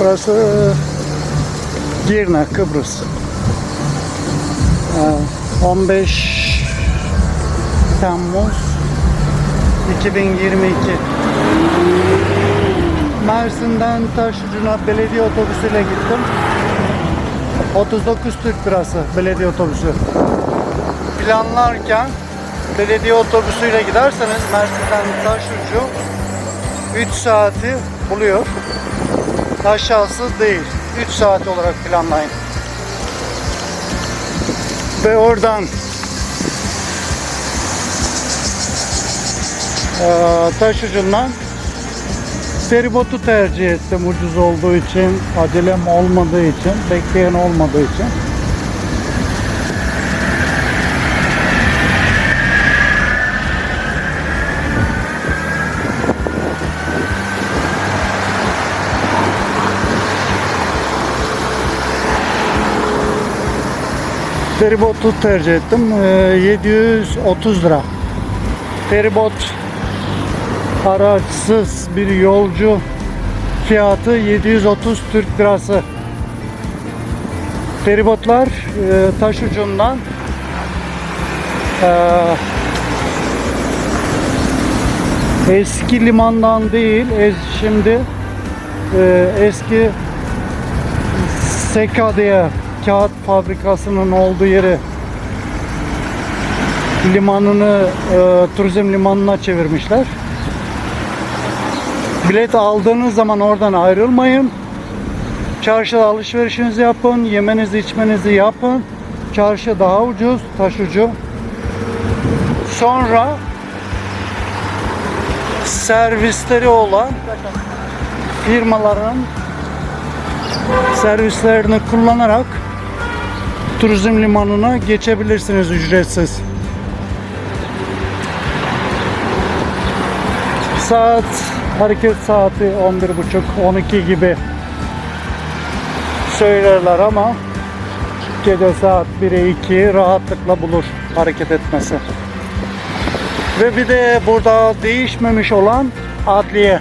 Burası Girne, Kıbrıs. Ee, 15 Temmuz 2022 Mersin'den Taşucu'na belediye otobüsüyle gittim. 39 Türk lirası belediye otobüsü. Planlarken belediye otobüsüyle giderseniz Mersin'den Taşucu 3 saati buluyor. Aşağısı değil. 3 saat olarak planlayın. Ve oradan eee Taşucu'ndan feribotu tercih ettim ucuz olduğu için, acelem olmadığı için, bekleyen olmadığı için. Feribotu tercih ettim. Ee, 730 lira. Feribot araçsız bir yolcu fiyatı 730 Türk lirası. Feribotlar e, taş ucundan e, eski limandan değil es- şimdi e, eski Seka kağıt fabrikasının olduğu yeri limanını e, turizm limanına çevirmişler. Bilet aldığınız zaman oradan ayrılmayın. Çarşıda alışverişinizi yapın, yemenizi içmenizi yapın. Çarşı daha ucuz, taşucu. Sonra servisleri olan firmaların servislerini kullanarak turizm limanına geçebilirsiniz ücretsiz. Saat hareket saati 11.30 12 gibi söylerler ama gece saat 1'e 2 rahatlıkla bulur hareket etmesi. Ve bir de burada değişmemiş olan adliye.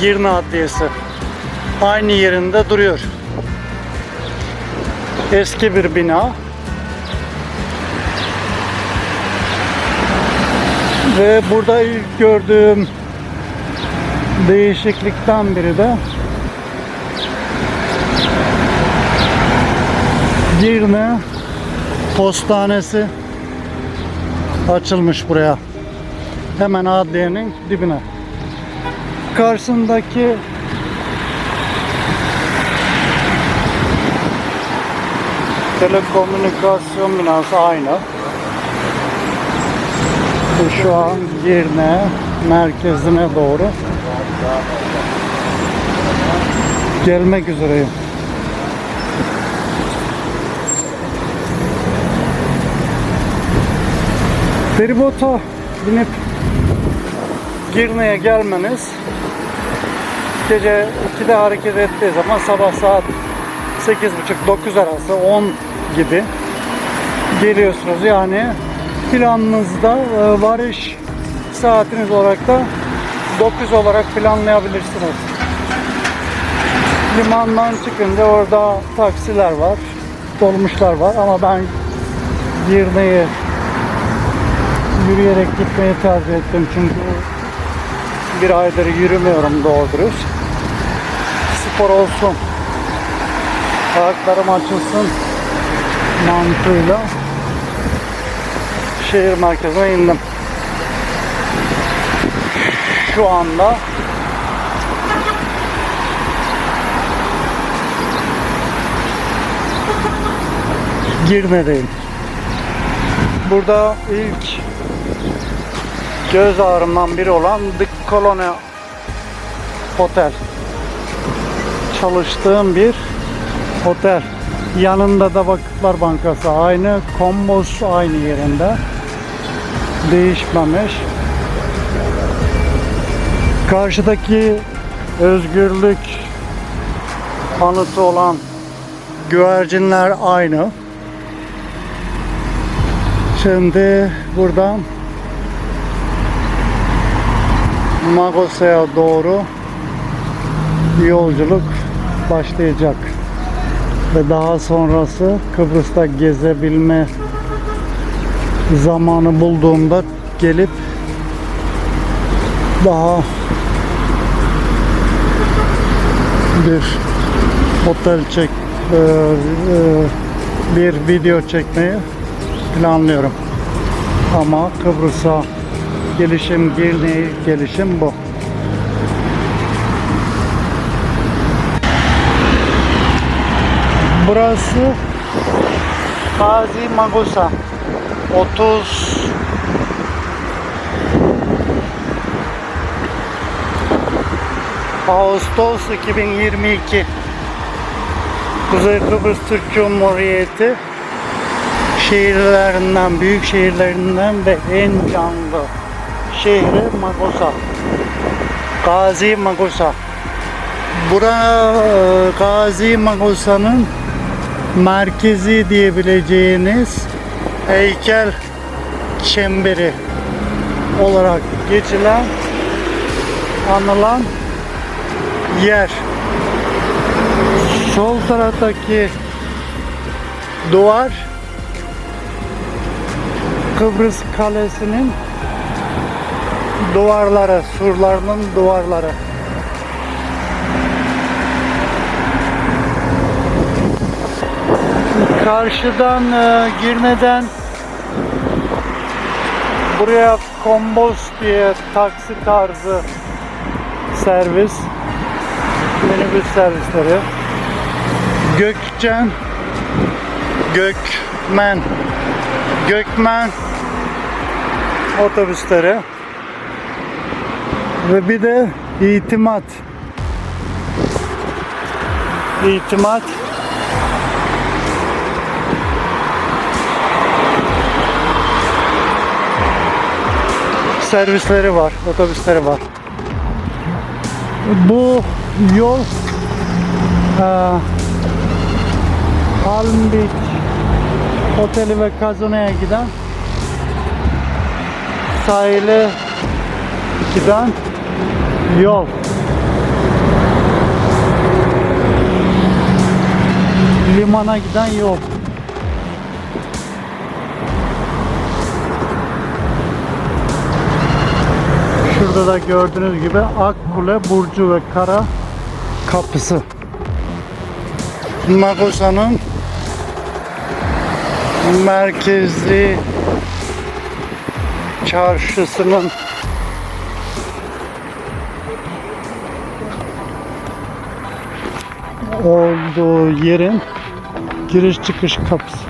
Girne Adliyesi. Aynı yerinde duruyor. Eski bir bina. Ve burada ilk gördüğüm değişiklikten biri de Girne Postanesi açılmış buraya. Hemen adliyenin dibine. Karşısındaki telekomünikasyon binası aynı. Şu an Girne merkezine doğru gelmek üzereyim. Feribota binip Girne'ye gelmeniz gece 2'de hareket ettiği zaman sabah saat 8.30-9 arası 10 gibi geliyorsunuz. Yani planınızda e, varış saatiniz olarak da 9 olarak planlayabilirsiniz. Limandan çıkınca orada taksiler var, dolmuşlar var ama ben Girne'ye yürüyerek gitmeyi tercih ettim çünkü bir aydır yürümüyorum doğru. Spor olsun, ayaklarım açılsın mantığıyla şehir merkezine indim. Şu anda Girne'deyim. Burada ilk göz ağrımdan biri olan The Colony Hotel. Çalıştığım bir otel. Yanında da Vakıflar Bankası aynı. Kombos aynı yerinde. Değişmemiş. Karşıdaki özgürlük anıtı olan güvercinler aynı. Şimdi buradan Magosa'ya doğru yolculuk başlayacak. Ve daha sonrası Kıbrıs'ta gezebilme zamanı bulduğumda gelip daha bir otel çek e, e, bir video çekmeyi planlıyorum. Ama Kıbrıs'a gelişim, gelişim bu. Burası Gazi Magusa 30 Ağustos 2022 Kuzey Kıbrıs Türk Cumhuriyeti şehirlerinden, büyük şehirlerinden ve en canlı şehri Magusa. Gazi Magusa. Bura Gazi Magusa'nın merkezi diyebileceğiniz heykel çemberi olarak geçilen anılan yer. Sol taraftaki duvar Kıbrıs Kalesi'nin duvarları, surlarının duvarları. Karşıdan e, Girne'den buraya Kombos diye taksi tarzı servis minibüs servisleri. Gökçen Gökmen Gökmen otobüsleri. Ve bir de itimat. İtimat servisleri var, otobüsleri var. Bu yol eee Palm Beach Oteli ve Kazana'ya giden sahile giden yol. Limana giden yol. Şurada da gördüğünüz gibi Akkule Burcu ve Kara Kapısı. Magosa'nın merkezli çarşısının olduğu yerin giriş çıkış kapısı.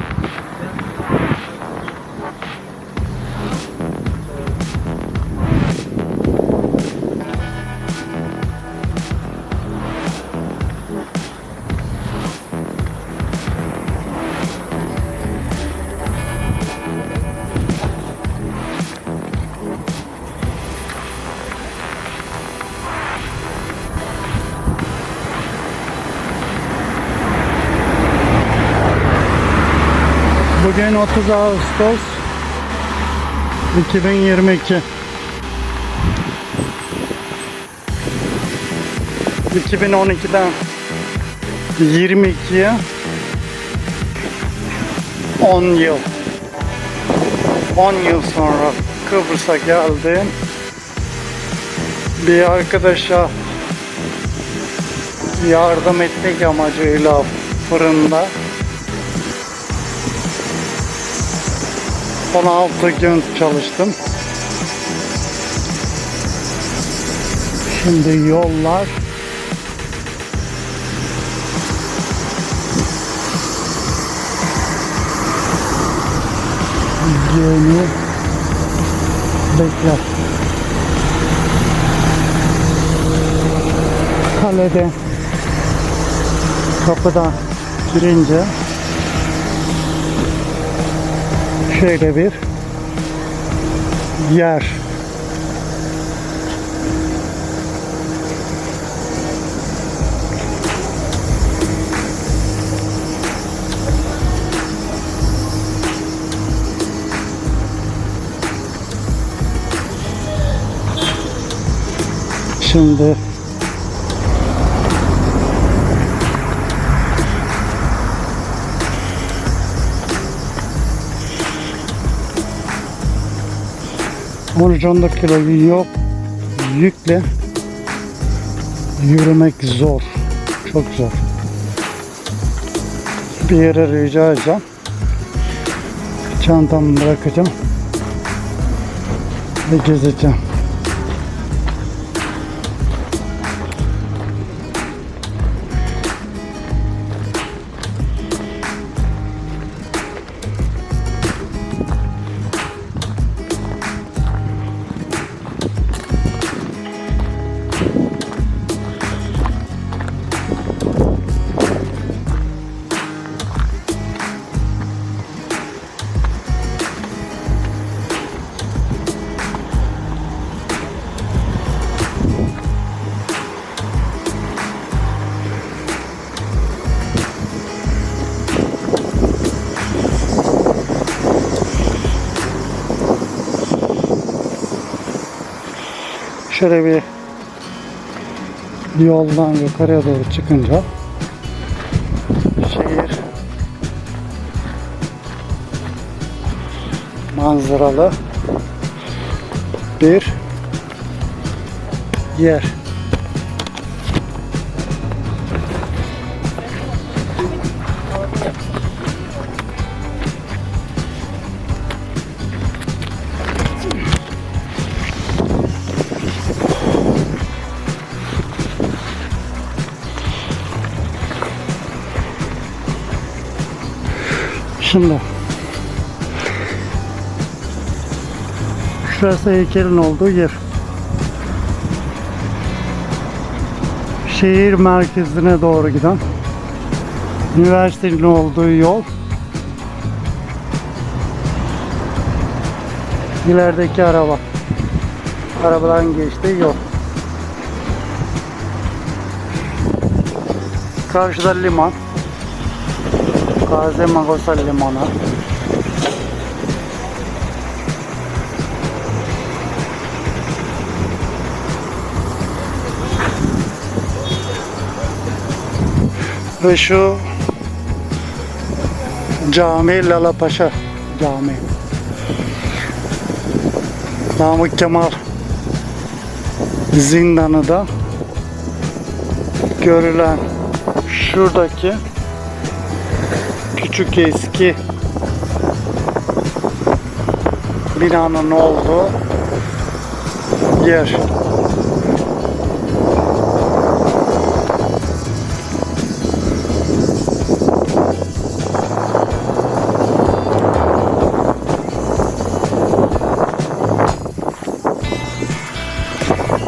30 Ağustos 2022 2012'den 22'ye 10 yıl. 10 yıl sonra Kıbrıs'a geldim bir arkadaşa yardım etmek amacıyla fırında 16 gün çalıştım. Şimdi yollar yeni bekler. Kalede kapıdan girince şöyle bir yer. Şimdi 13-14 kilo yok yükle yürümek zor. Çok zor. Bir yere rica edeceğim. Çantamı bırakacağım. Ve gezeceğim. Şöyle bir yoldan yukarıya doğru çıkınca şehir manzaralı bir yer. Şimdi şurası heykelin olduğu yer. Şehir merkezine doğru giden üniversitenin olduğu yol. İlerideki araba. Arabaların geçtiği yol. Karşıda liman Gazi Magosa Limanı. Ve şu cami Lala Paşa Cami. Namık Kemal zindanı da görülen şuradaki küçük eski binanın olduğu yer.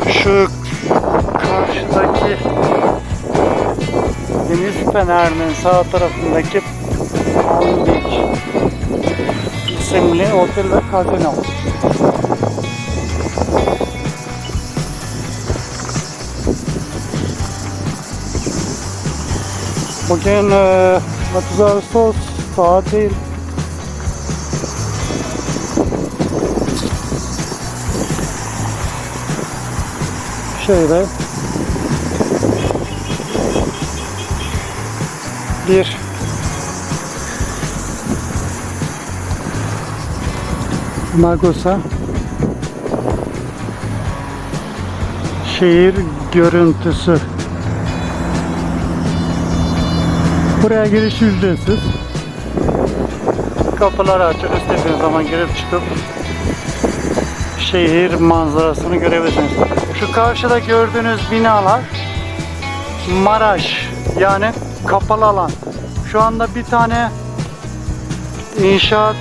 Şu karşıdaki deniz fenerinin sağ tarafındaki Palm Beach isimli otel ve kazino. Bugün e, 30 Ağustos tatil. Şeyde bir Magosa şehir görüntüsü. Buraya giriş ücretsiz. Kapılar açık istediğiniz zaman girip çıkıp şehir manzarasını görebilirsiniz. Şu karşıda gördüğünüz binalar Maraş yani kapalı alan. Şu anda bir tane inşaat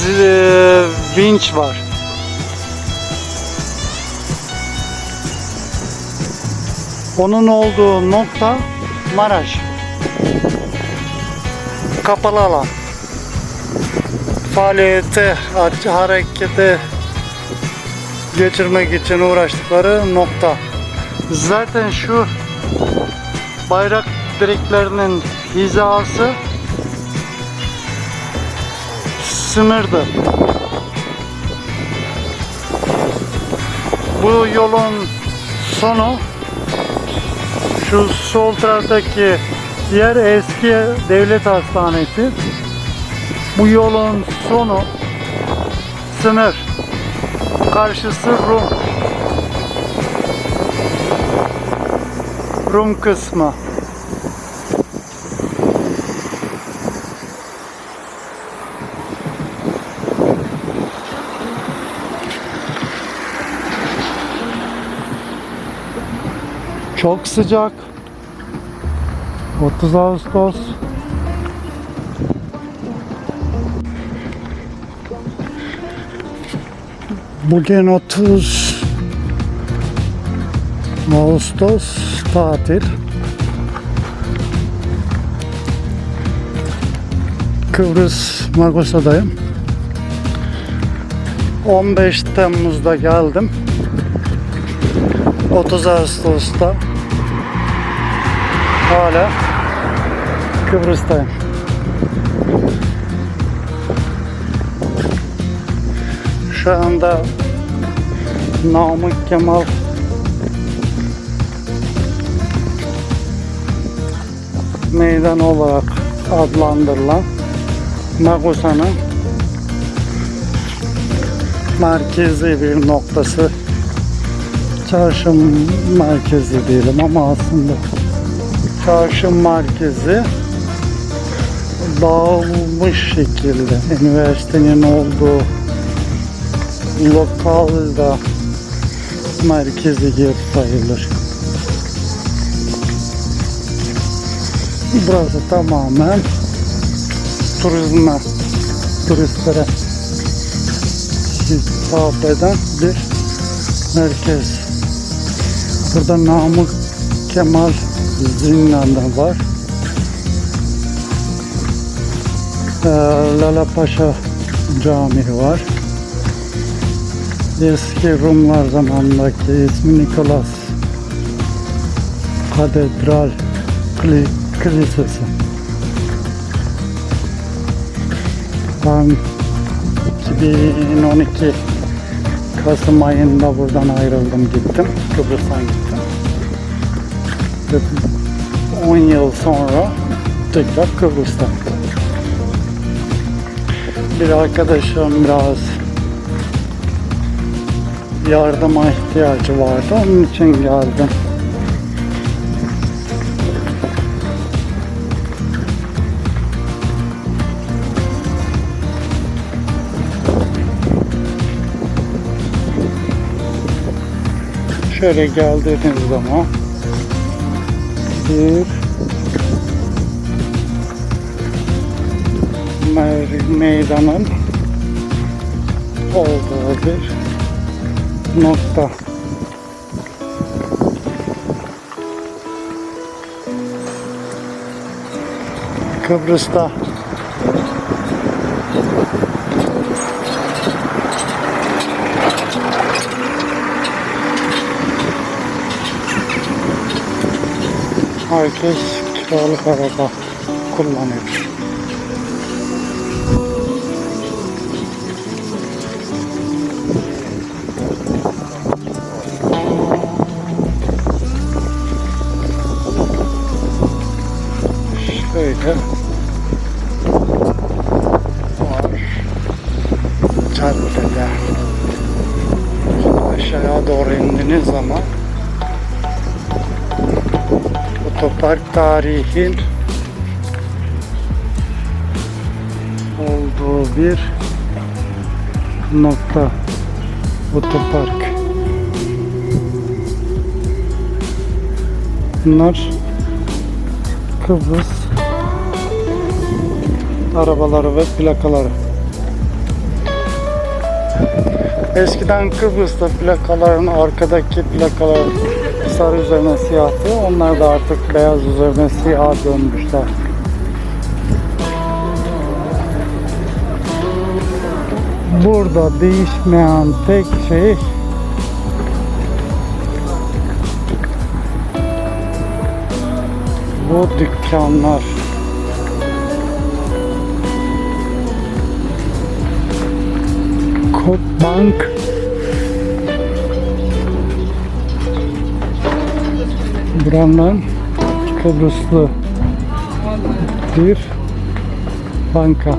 z- vinç var. Onun olduğu nokta Maraş. Kapalı alan. Faaliyete, harekete geçirmek için uğraştıkları nokta. Zaten şu bayrak direklerinin hizası sınırdı. Bu yolun sonu şu sol taraftaki yer eski devlet hastanesi. Bu yolun sonu sınır. Karşısı Rum. Rum kısmı. Çok sıcak. 30 Ağustos. Bugün 30 Ağustos tatil. Kıbrıs Magosa'dayım. 15 Temmuz'da geldim. 30 Ağustos'ta hala Kıbrıs'tayım. Şu anda Namık Kemal meydan olarak adlandırılan Magosa'nın merkezi bir noktası. Çarşı merkezi diyelim ama aslında çarşı merkezi dağılmış şekilde üniversitenin olduğu lokalda merkezi yer sayılır. Burası tamamen turizme, turistlere hitap eden bir merkez. Burada Namık Kemal Zindanı var. Ee, Lala Paşa Camii var. Eski Rumlar zamanındaki ismi Nikolas Katedral Kilisesi. Ben 2012 Kasım ayında buradan ayrıldım gittim. Kıbrıs'tan gittim. Ve 10 yıl sonra tekrar Kıbrıs'ta. Bir arkadaşım biraz yardıma ihtiyacı vardı. Onun için geldim. Şöyle geldiğiniz zaman bir meydanın olduğu bir nokta. Kıbrıs'ta herkes kiralık araba kullanıyor. Otopark tarihin olduğu bir nokta otopark. Bunlar Kıbrıs arabaları ve plakaları. Eskiden Kıbrıs'ta plakaların arkadaki plakalar sarı üzerine siyahtı. Onlar da artık beyaz üzerine siyah dönmüşler. Burada değişmeyen tek şey bu dükkanlar. Kotbank buranın Kıbrıslı bir banka.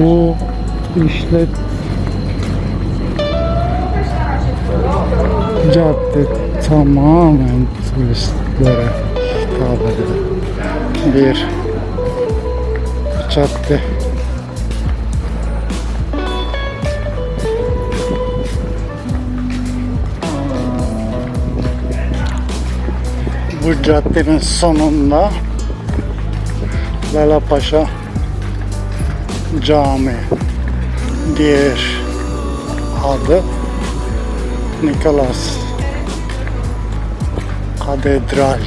Bu işlet cadde tamamen turistlere hitap eden bir cadde. Bu caddenin sonunda Lala Paşa Cami diğer adı Nikolas Katedral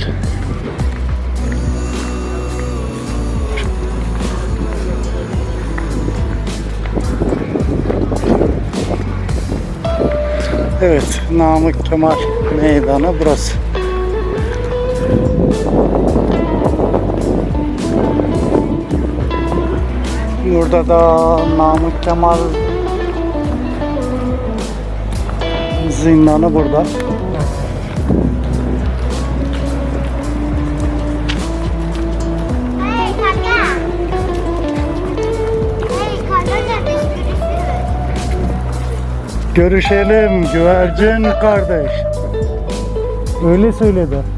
Evet, Namık Kemal Meydanı burası. Burada da Namık Kemal zindanı burada. Hey kanka. Hey kanka kardeş görüşürüz. Görüşelim güvercin kardeş. Öyle söyledi.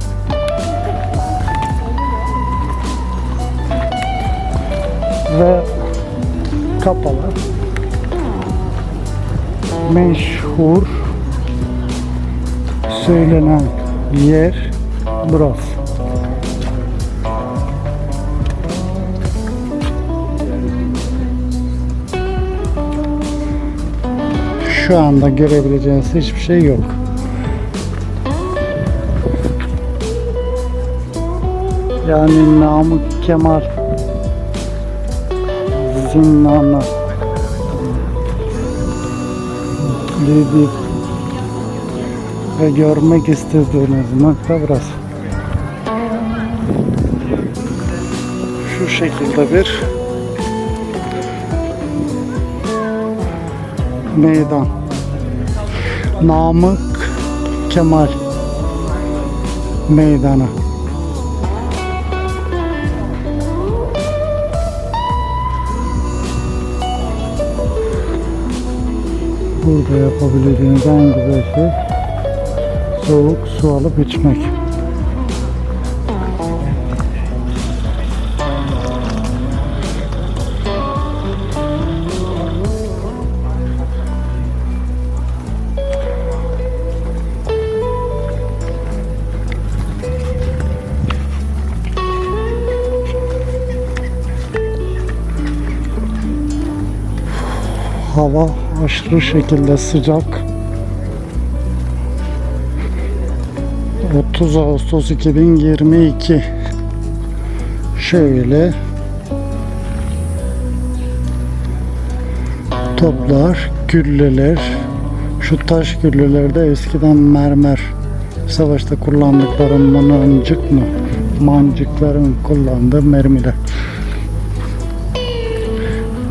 Ve kapalı. Meşhur söylenen yer burası. Şu anda görebileceğiniz hiçbir şey yok. Yani Namık Kemal zindanı gidip ve görmek istediğiniz nokta burası. Şu şekilde bir meydan. Namık Kemal Meydanı. Burada yapabileceğiniz en güzel şey soğuk su alıp içmek. Hava aşırı şekilde sıcak. 30 Ağustos 2022 şöyle. Toplar, gülleler. Şu taş güllelerde eskiden mermer savaşta kullandıkları mancık mı? Mancıkların kullandığı mermiler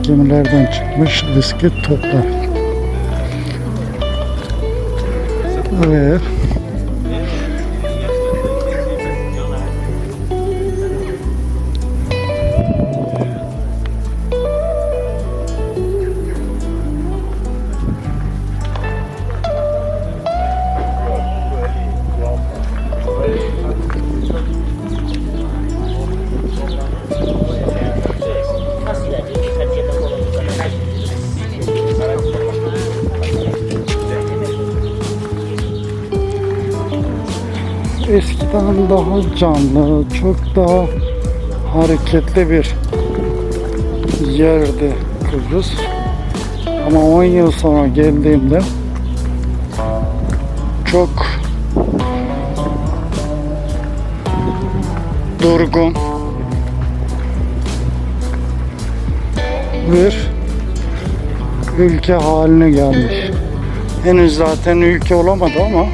gemilerden çıkmış eski toplar. Ve eskiden daha canlı, çok daha hareketli bir yerdi Kıbrıs. Ama 10 yıl sonra geldiğimde çok durgun bir ülke haline gelmiş. Henüz zaten ülke olamadı ama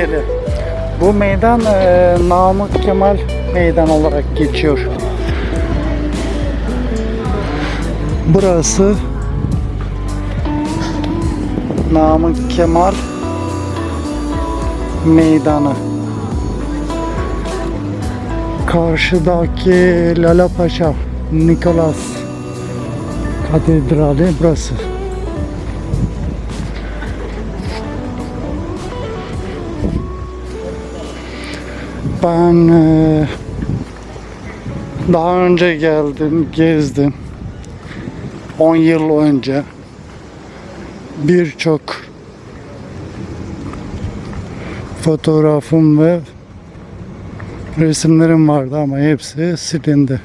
heykeli. Bu meydan e, Namık Kemal meydan olarak geçiyor. Burası Namık Kemal meydanı. Karşıdaki Lala Paşa Nikolas Katedrali burası. Ben eee, daha önce geldim, gezdim. 10 yıl önce birçok fotoğrafım ve resimlerim vardı ama hepsi silindi.